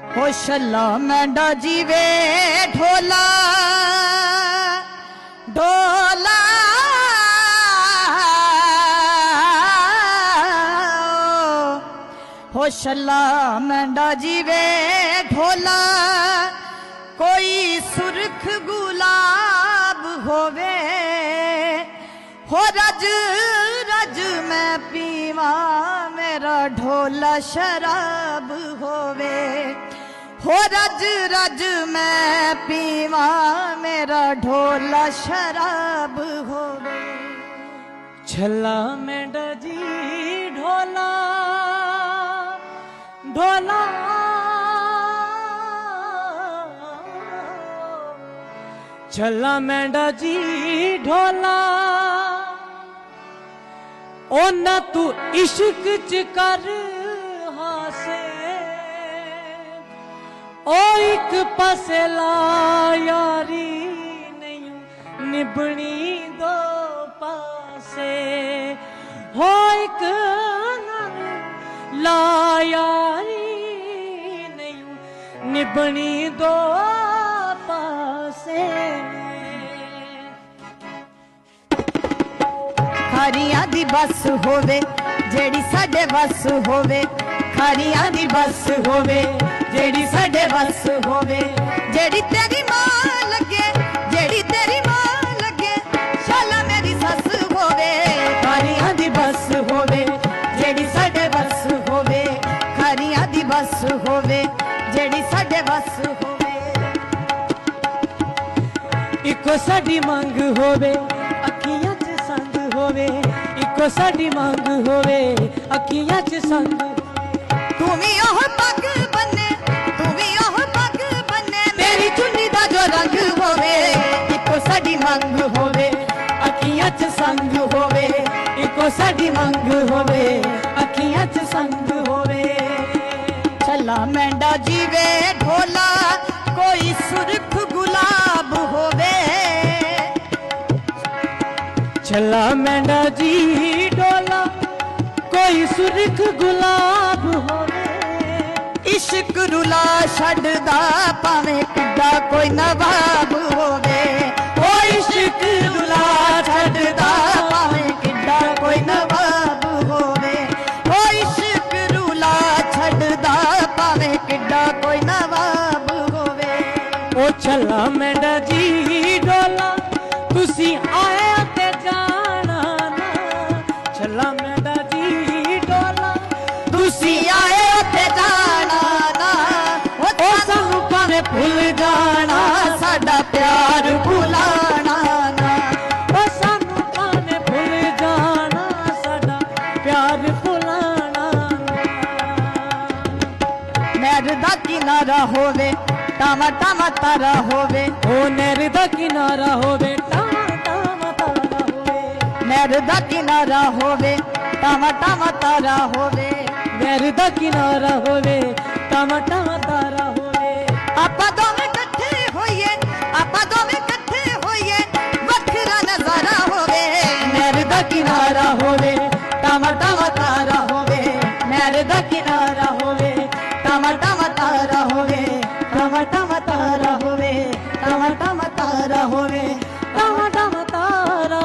ਹੋ ਛੱਲਾ ਮੈਂਡਾ ਜੀਵੇ ਢੋਲਾ ਢੋਲਾ। ਹੋ ਛੱਲਾ ਮੈਂਡਾ ਜੀਵੇ ਢੋਲਾ, ਕੋਈ ਸੁਰਖ ਗੁਲਾਬ ਹੋਵੇ। ਹੋ ਰਜ ਰਜ ਮੈਂ ਪੀਵਾ, ਮੇਰਾ ਢੋਲਾ ਸ਼ਰਾਬ ਹੋ ਰਜ ਰਜ ਮੈਂ ਪੀਵਾ, ਮੇਰਾ ਢੋਲਾ ਸ਼ਰਾਬ ਹੋਵੇ ਛੱਲਾ ਮੈਂਡਾ ਜੀ ਢੋਲਾ ਢੋਲਾ। ਛੱਲਾ ਮੈਂਡਾ ਜੀ ਢੋਲਾ। ਉਹਨਾਂ ਤੂੰ ਇਸ਼ਕ ਚ ਕਰ ਇੱਕ ਪਾਸੇ ਲਾ, ਯਾਰੀ ਨਹੀਂ, ਨਿਭਣੀ ਦੋ ਪਾਸੇ। ਹੋ ਇੱਕ ਨਾਲ ਲਾ, ਯਾਰੀ ਨਹੀਂ, ਨਿਭਣੀ ਦੋ ਪਾਸੇ। ਖਾਰੀਆਂ ਦੀ ਬੱਸ ਹੋਵੇ, ਜਿਹੜੀ ਸਾਡੇ ਬੱਸ ਹੋਵੇ, ਖਾਰੀਆਂ ਦੀ ਬੱਸ ਹੋਵੇ। ਜਿਹੜੀ ਸਾਡੇ ਬੱਸ ਹੋਵੇ। ਜਿਹੜੀ ਤੇਰੀ ਮਾਂ ਲੱਗੇ, ਜਿਹੜੀ ਤੇਰੀ ਮਾਂ ਲੱਗੇ, ਸ਼ਾਲਾ ਮੇਰੀ ਸੱਸ ਹੋਵੇ। ਖਾਰੀਆਂ ਦੀ ਬੱਸ ਹੋਵੇ, ਜਿਹੜੀ ਸਾਡੇ ਬੱਸ ਹੋਵੇ। ਖਾਰੀਆਂ ਦੀ ਬੱਸ ਹੋਵੇ, ਜਿਹੜੀ ਸਾਡੇ ਬੱਸ ਹੋਵੇ। ਇੱਕੋ ਸਾਡੀ ਮੰਗ ਹੋਵੇ, ਅੱਖੀਆਂ 'ਚ ਸੰਗ ਹੋਵੇ। ਇੱਕੋ ਸਾਡੀ ਮੰਗ ਹੋਵੇ, ਅੱਖੀਆਂ 'ਚ ਸੰਗ ਮੈਂਡਾ ਜੀਵੇ ਢੋਲਾ ਕੋਈ ਸੁਰਖ ਗੁਲਾਬ ਹੋਵੇ ਛੱਲਾ ਮੈਂਡਾ ਜੀ ਡੋਲਾ ਕੋਈ ਸੁਰਖ ਗੁਲਾਬ ਹੋਵੇ ਇਸ਼ਕ ਰੁਲਾ ਛੱਡਦਾ ਭਾਵੇਂ ਕਿੱਡਾ ਕੋਈ ਨਵਾਬ ਉਹ ਛੱਲਾ ਮੈਂਡਾ ਜੀ ਡੋਲਾ। ਤੁਸੀਂ ਆਇਆ ਤੇ ਜਾਣਾ ਨਾ। ਛੱਲਾ ਮੈਂਡਾ ਜੀ ਡੋਲਾ। ਤੁਸੀਂ ਆਏ ਤੇ ਜਾਣਾ ਨਾ। ਉਹ ਸਾਨੂੰ ਭਾਵੇਂ ਭੁੱਲ ਜਾਣਾ, ਸਾਡਾ ਪਿਆਰ ਭੁਲਾਣਾ ਨਾ। ਉਹ ਸਾਨੂੰ ਭਾਵੇਂ ਭੁੱਲ ਜਾਣਾ, ਸਾਡਾ ਪਿਆਰ ਭੁਲਾਣਾ ਮੈਰ ਦਾ ਕਿਨਾਰਾ ਹੋਵੇ। ਟਾਵਾ ਟਾਵਾ ਤਾਰਾ ਹੋਵੇ। ਉਹ ਨਹਿਰ ਦਾ ਕਿਨਾਰਾ ਹੋਵੇ। ਟਾਵਾ ਟਾਵਾ ਤਾਰਾ ਹੋਵੇ। ਮੈਰ ਦਾ ਕਿਨਾਰਾ ਹੋਵੇ ਟਾਵਾ ਟਾਵਾ ਤਾਰਾ ਹੋਵੇ। ਨਹਿਰ ਦਾ ਕਿਨਾਰਾ ਹੋਵੇ ਟਾਵਾ ਟਾਵਾ ਤਾਰਾ ਤਾਰਾ ਹੋਵੇ ਟਾਂ ਟਾਂ ਤਾਰਾ